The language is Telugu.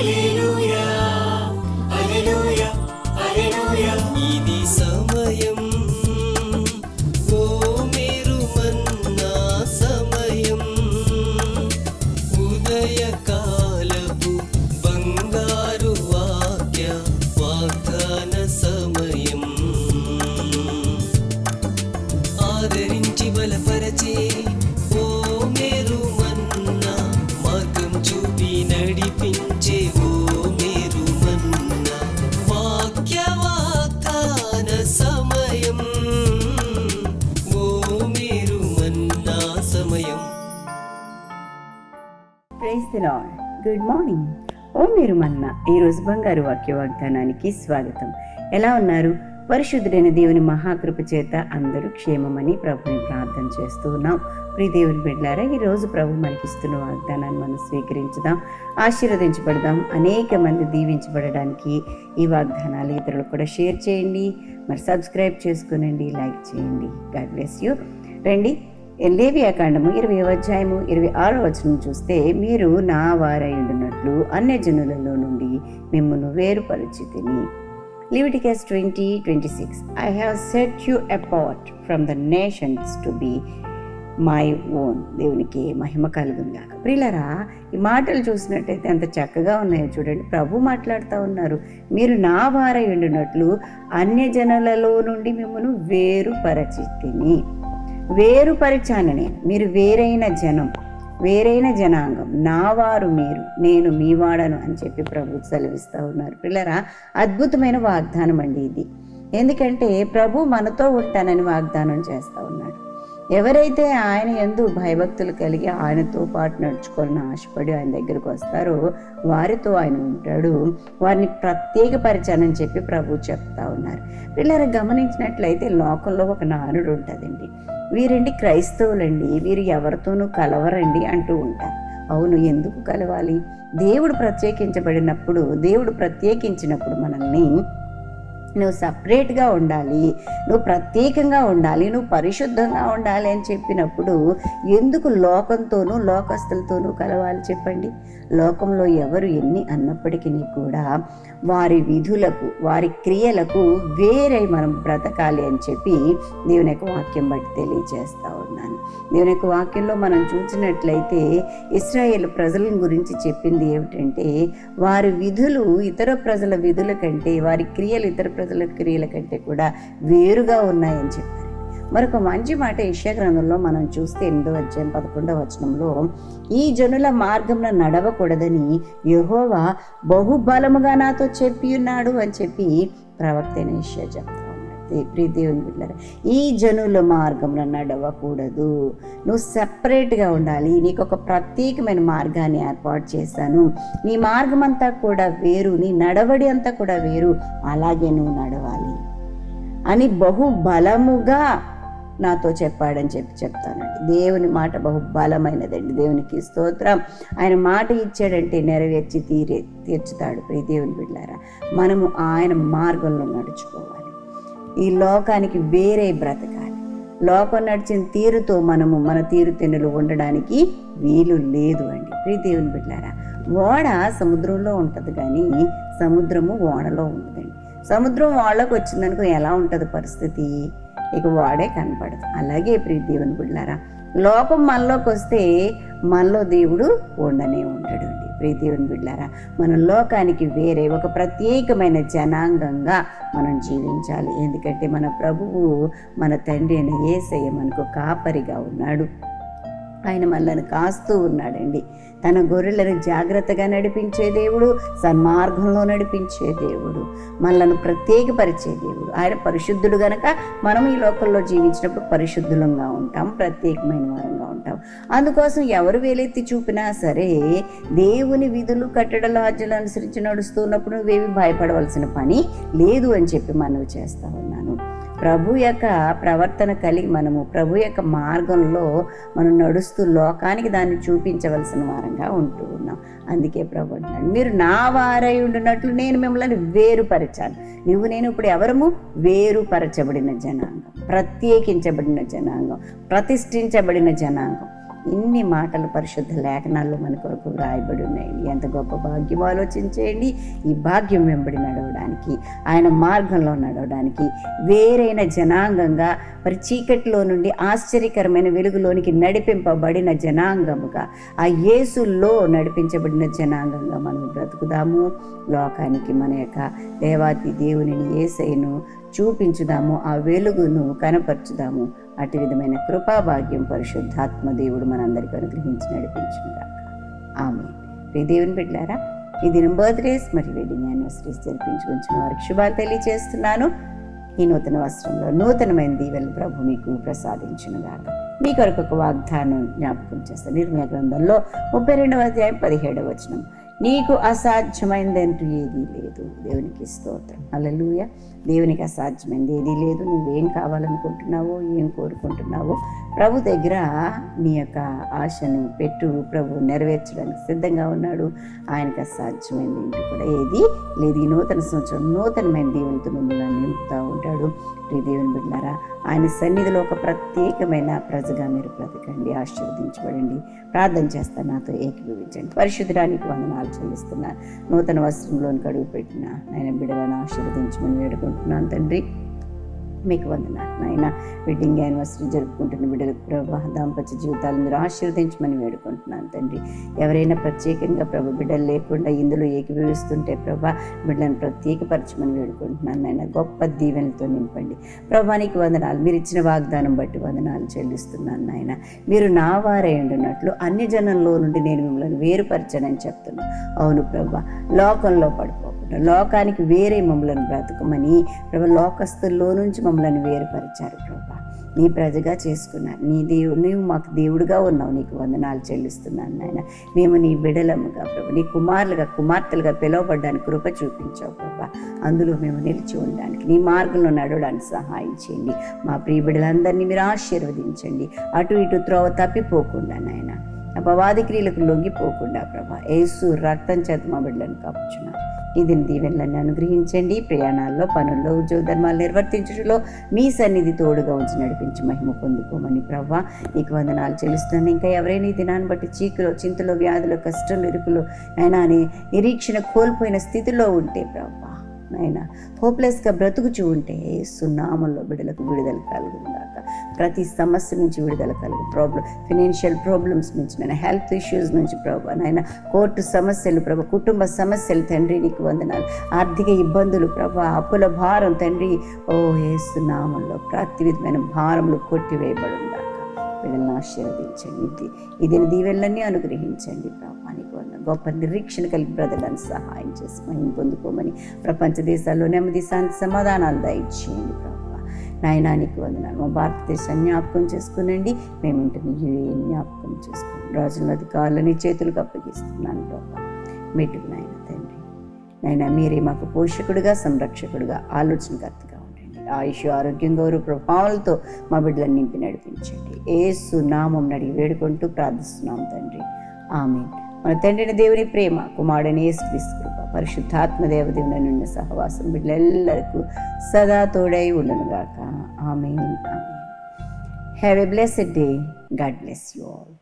一路。ఆల్ గుడ్ మార్నింగ్ ఓ మీరు మన్న ఈరోజు బంగారు వాక్య వాగ్దానానికి స్వాగతం. ఎలా ఉన్నారు? పరిశుద్ధుడైన దేవుని మహాకృప చేత అందరూ క్షేమమని ప్రభుని ప్రార్థన చేస్తూ ఉన్నాం. ప్రి దేవుని బిడ్డారా ఈరోజు ప్రభు మనకిస్తున్న వాగ్దానాన్ని మనం స్వీకరించుదాం. ఆశీర్వదించబడదాం. అనేక మంది దీవించబడడానికి ఈ వాగ్దానాలు ఇతరులకు కూడా షేర్ చేయండి. మరి సబ్స్క్రైబ్ చేసుకునండి లైక్ చేయండి. God bless you. రండి లేవియాకాండము ఇరవై అధ్యాయము ఇరవై ఆరో వచనం చూస్తే మీరు నా వారయుండునట్లు అన్య జనులలో నుండి మిమ్మల్ని వేరుపరిచితిని. Leviticus twenty twenty six I have set you apart from the nations to be my own దేవునికి మహిమ కలుగునుగాక. ప్రియులరా ఈ మాటలు చూసినట్టయితే ఎంత చక్కగా ఉన్నాయో చూడండి. ప్రభు మాట్లాడుతూ ఉన్నారు. మీరు నా వారై ఉండినట్లు అన్య జనులలో నుండి మిమ్మల్ని వేరుపరచితిని. వేరుపరిచాను నేను మీరు వేరైన జనం వేరైన జనాంగం నా వారు మీరు నేను మీ వాడను అని చెప్పి ప్రభు సెలవిస్తూ ఉన్నారు. పిల్లరా అద్భుతమైన వాగ్దానం అండి ఇది. ఎందుకంటే ప్రభు మనతో ఉంటానని వాగ్దానం చేస్తూ ఉన్నాడు. ఎవరైతే ఆయన ఎందు భయభక్తులు కలిగి ఆయనతో పాటు నడుచుకోవాలని ఆశపడి ఆయన దగ్గరకు వస్తారో వారితో ఆయన ఉంటాడు. వారిని ప్రత్యేక ప్రత్యేకపరిచానని చెప్పి ప్రభు చెప్తా ఉన్నారు. పిల్లలు గమనించినట్లయితే లోకంలో ఒక నానుడు ఉంటుందండి. వీరండి క్రైస్తవులండి వీరు ఎవరితోనూ కలవరండి అంటూ ఉంటారు. అవును ఎందుకు కలవాలి? దేవుడు ప్రత్యేకించబడినప్పుడు దేవుడు ప్రత్యేకించినప్పుడు మనల్ని నువ్వు సపరేట్గా ఉండాలి. నువ్వు ప్రత్యేకంగా ఉండాలి. నువ్వు పరిశుద్ధంగా ఉండాలి అని చెప్పినప్పుడు ఎందుకు లోకంతోనూ లోకస్తులతోనూ కలవాలి చెప్పండి? లోకంలో ఎవరు ఎన్ని అన్నప్పటికీ కూడా వారి విధులకు వారి క్రియలకు వేరే మనం బ్రతకాలి అని చెప్పి దేవుని యొక్క వాక్యం బట్టి తెలియజేస్తూ ఉన్నాను. దేవుని యొక్క వాక్యంలో మనం చూసినట్లయితే ఇస్రాయేల్ ప్రజల గురించి చెప్పింది ఏమిటంటే వారి విధులు ఇతర ప్రజల విధుల కంటే వారి క్రియలు ఇతర ప్రజల క్రియల కంటే కూడా వేరుగా ఉన్నాయని చెప్పారు. మరొక మంచి మాట యెషయా గ్రంథంలో మనం చూస్తే ఎనిమిదో అధ్యాయం పదకొండవ వచనంలో ఈ జనుల మార్గంలో నడవకూడదని యెహోవా బహుబలముగా నాతో చెప్పి ఉన్నాడు అని చెప్పి ప్రవక్త అయిన చెప్తారు చెప్తా దేవుని బిడ్డలారా ఈ జనుల మార్గంలో నడవకూడదు. నువ్వు సపరేట్గా ఉండాలి. నీకు ఒక ప్రత్యేకమైన మార్గాన్ని ఏర్పాటు చేశాను. నీ మార్గం అంతా కూడా వేరు. నీ నడవడి అంతా కూడా వేరు. అలాగే నువ్వు నడవాలి అని బహు బలముగా నాతో చెప్పాడని చెప్పి చెప్తానండి. దేవుని మాట బహు బలమైనదండి దేవునికి స్తోత్రం. ఆయన మాట ఇచ్చాడంటే నెరవేర్చి తీరే తీర్చుతాడు ప్రియ దేవుని బిడ్డారా. మనము ఆయన మార్గంలో నడుచుకోవాలి. ఈ లోకానికి వేరే బ్రతకాలి. లోకం నడిచిన తీరుతో మనము మన తీరుతెన్నులు ఉండడానికి వీలు లేదు అండి. ప్రియ దేవుని బిడ్డారా ఓడ సముద్రంలో ఉంటుంది కానీ సముద్రము ఓడలో ఉంటుందండి సముద్రం ఓడలోకి వచ్చిందనుకో ఎలా ఉంటుంది పరిస్థితి? ఇక వాడే కనపడదు. అలాగే ప్రియ దేవుని బిడ్డారా లోకం మనలోకి వస్తే మనలో దేవుడు ఉండనే ఉండడు అండి. ప్రియ దేవుని బిడ్డారా. మన లోకానికి వేరే ఒక ప్రత్యేకమైన జనాంగంగా మనం జీవించాలి. ఎందుకంటే మన ప్రభువు మన తండ్రి అయిన ఏసయ్య మనకు కాపరిగా ఉన్నాడు. ఆయన మనల్ని కాస్తూ ఉన్నాడండి. తన గొర్రెలను జాగ్రత్తగా నడిపించే దేవుడు సన్మార్గంలో నడిపించే దేవుడు మనలను ప్రత్యేకపరిచే దేవుడు. ఆయన పరిశుద్ధుడు గనక మనం ఈ లోకంలో జీవించినప్పుడు పరిశుద్ధులంగా ఉంటాం ప్రత్యేకమైన వారంగా ఉంటాం. అందుకోసం ఎవరు వేలెత్తి చూపినా సరే దేవుని విధులు కట్టడలు ఆజ్ఞలు అనుసరించి నడుస్తున్నప్పుడు నువ్వేమి భయపడవలసిన పని లేదు అని చెప్పి మనవి చేస్తా ఉన్నాను ప్రభు యొక్క ప్రవర్తన కలిగి మనము ప్రభు యొక్క మార్గంలో మనం నడుస్తూ లోకానికి దాన్ని చూపించవలసిన వారంగా ఉంటూ ఉన్నాం. అందుకే ప్రభు అంటున్నాడు మీరు నా వారై ఉండినట్లు నేను మిమ్మల్ని వేరుపరచాను. నువ్వు నేను ఇప్పుడు ఎవరము? వేరుపరచబడిన జనాంగం ప్రత్యేకించబడిన జనాంగం ప్రతిష్ఠించబడిన జనాంగం. ఇన్ని మాటలు పరిశుద్ధ లేఖనాల్లో మన కొరకు వ్రాయబడి ఉన్నాయండి ఎంత గొప్ప భాగ్యం ఆలోచించేయండి. ఈ భాగ్యం వెంబడి నడవడానికి ఆయన మార్గంలో నడవడానికి వేరైన జనాంగంగా మరి చీకటిలో నుండి ఆశ్చర్యకరమైన వెలుగులోనికి నడిపింపబడిన జనాంగముగా ఆ యేసుల్లో నడిపించబడిన జనాంగంగా మనం బ్రతుకుదాము. లోకానికి మన యొక్క దేవాతి దేవునిని ఏసైను చూపించుదాము. ఆ వెలుగును కనపరచుదాము. అటు విధమైన కృపాభాగ్యం పరిశుద్ధాత్మ దేవుడు మనందరికీ అనుగ్రహించి నడిపించుగాక ఆమె ప్రియ దేవుని పెట్టారా ఈ దినం బర్త్డేస్ మరియు వెడ్డింగ్ యానివర్సరీస్ జరిపించుకుంటున్న వారికి శుభాలు తెలియజేస్తున్నాను. ఈ నూతన వస్త్రంలో నూతనమైన దీవెలు ప్రభు మీకు ప్రసాదించునుగాక. మీ కొరకు ఒక వాగ్దానం జ్ఞాపకం చేస్తాను నిర్మల గ్రంథంలో ముప్పై రెండవ అధ్యాయం పదిహేడవ వచనం. నీకు అసాధ్యమైనదంటూ ఏదీ లేదు. దేవునికి స్తోత్రం. అలలుయ దేవునికి అసాధ్యమైంది ఏదీ లేదు నువ్వేం కావాలనుకుంటున్నావో ఏం కోరుకుంటున్నావో ప్రభు దగ్గర నీ యొక్క ఆశను పెట్టు ప్రభు నెరవేర్చడానికి సిద్ధంగా ఉన్నాడు. ఆయనకు అసాధ్యమైంది ఏంటి కూడా ఏది లేదు. ఈ నూతన సంవత్సరం నూతనమైన దేవునితో మిమ్మల్ని నింపుతూ ఉంటాడు. దేవుని బిడ్డారా ఆయన సన్నిధిలో ఒక ప్రత్యేకమైన ప్రజగా మీరు బ్రతకండి ఆశీర్వదించబడండి. ప్రార్థన చేస్తా నాతో ఏకీభవించండి. పరిశుద్ధడానికి వందనాలు చెల్లిస్తున్నా. నూతన వస్త్రంలోని కడుగు పెట్టిన ఆయన బిడ్డలను ఆశీర్వదించమని వేడుకుంటున్నాను. తండ్రి. మీకు వందనాలు నాయన. వెడ్డింగ్ యానివర్సరీ జరుపుకుంటున్న బిడ్డలకు ప్రభా దాంపత్య జీవితాలు మీరు ఆశీర్వదించమని వేడుకుంటున్నాను తండ్రి. ఎవరైనా ప్రత్యేకంగా ప్రభు బిడ్డలు లేకుండా ఇందులో ఏకీభవిస్తుంటే ప్రభా బిడ్డలను ప్రత్యేకపరచమని వేడుకుంటున్నాను నాయన. గొప్ప దీవెనలతో నింపండి. ప్రభానికి వందనాలు. మీరు ఇచ్చిన వాగ్దానం బట్టి వందనాలు చెల్లిస్తున్నాను నాయన. మీరు నా వారే ఉండినట్లు అన్ని జనంలో నుండి నేను మిమ్మల్ని వేరుపరచనని చెప్తున్నాను. అవును ప్రభా లోకంలో పడుకో లోకానికి వేరే మమ్మలను బ్రతకమని ప్రభ లోకస్తుల్లో నుంచి మమ్మల్ని వేరుపరిచారు ప్రభా. నీ ప్రజగా చేసుకున్నారు. నీ దేవుడు నువ్వు మాకు దేవుడుగా ఉన్నావు. నీకు వందనాలు చెల్లిస్తున్నాను నాయన. మేము నీ బిడలముగా ప్రభు నీ కుమారులుగా కుమార్తెలుగా పిలువబడ్డానికి కృప చూపించావు ప్రభా. అందులో మేము నిలిచి ఉండడానికి నీ మార్గంలో నడవడానికి సహాయం చేయండి. మా ప్రియ బిడ్డలందరినీ మీరు ఆశీర్వదించండి. అటు ఇటు త్రోవ తప్పిపోకుండా నాయన. అపవాది క్రియలకు లొంగిపోకుండా ప్రభా. ఏసు రక్తం చేత మా బిడ్డలను కాపుచున్నాను ఇది దీవెనలను అనుగ్రహించండి. ప్రయాణాల్లో పనుల్లో ఉద్యోగ ధర్మాలు నిర్వర్తించడంలో మీ సన్నిధి తోడుగా ఉంచి నడిపించి మహిమ పొందుకోమని ప్రవ్వా నీకు వందనాలు చెల్లిస్తున్నాను. ఇంకా ఎవరైనా ఈ దినాన్ని బట్టి చీకులో చింతలో వ్యాధులు కష్టం ఇరుకులు అయినా అని నిరీక్షణ కోల్పోయిన స్థితిలో ఉంటే ప్రవ్వా నాయన హోప్లెస్గా బ్రతుకుచూ ఉంటే సున్నామంలో బిడలకు విడుదల కలుగుందాక ప్రతి సమస్య నుంచి విడుదల కలుగు. ప్రాబ్లం ఫినాన్షియల్ ప్రాబ్లమ్స్ నుంచి నేను హెల్త్ ఇష్యూస్ నుంచి ప్రభా నాయన కోర్టు సమస్యలు ప్రభా కుటుంబ సమస్యలు తండ్రి నీకు వందనాలు. ఆర్థిక ఇబ్బందులు ప్రభా అప్పుల భారం తండ్రి ఓ వేస్తున్నామంలో ప్రతి విధమైన భారములు కొట్టివేయబడుందాక వీళ్ళని ఆశీర్వదించండి. ఇది ఇది దీవెళ్ళన్నీ అనుగ్రహించండి ప్రభానికి వంద గొప్ప నిరీక్షణ కలిగి బ్రదలను సహాయం చేసి మహిం పొందుకోమని ప్రపంచ దేశాల్లో నెమ్మది శాంతి సమాధానాలు దయచేయండి ప్రభా. నాయనానికి వందనాలు. మా భారతదేశాన్ని జ్ఞాపకం చేసుకునండి. మేము ఉంటున్న జ్ఞాపకం చేసుకోండి రాజుల అధికారులని చేతులకు అప్పగిస్తున్నాను ప్రభా. మెట్టుకు నాయన తండ్రి. నాయన మీరే మాకు పోషకుడిగా సంరక్షకుడిగా ఆలోచనకర్తగా ఉండండి. ఆయుష్ ఆరోగ్యం గౌరవ ప్రభావాలతో మా బిడ్డలను నింపి నడిపించండి. ఏసు నామం అడిగి వేడుకుంటూ ప్రార్థిస్తున్నాం తండ్రి. ఆమె మన తండ్రిని దేవుని ప్రేమ కుమారుడని ఏసుక్రీస్తు కృప పరిశుద్ధాత్మ దేవదేవుని నుండి సహవాసం బిడ్డలెల్లరికూ సదా తోడై ఉండునుగాక ఆమె ఆమె have a blessed day God bless you all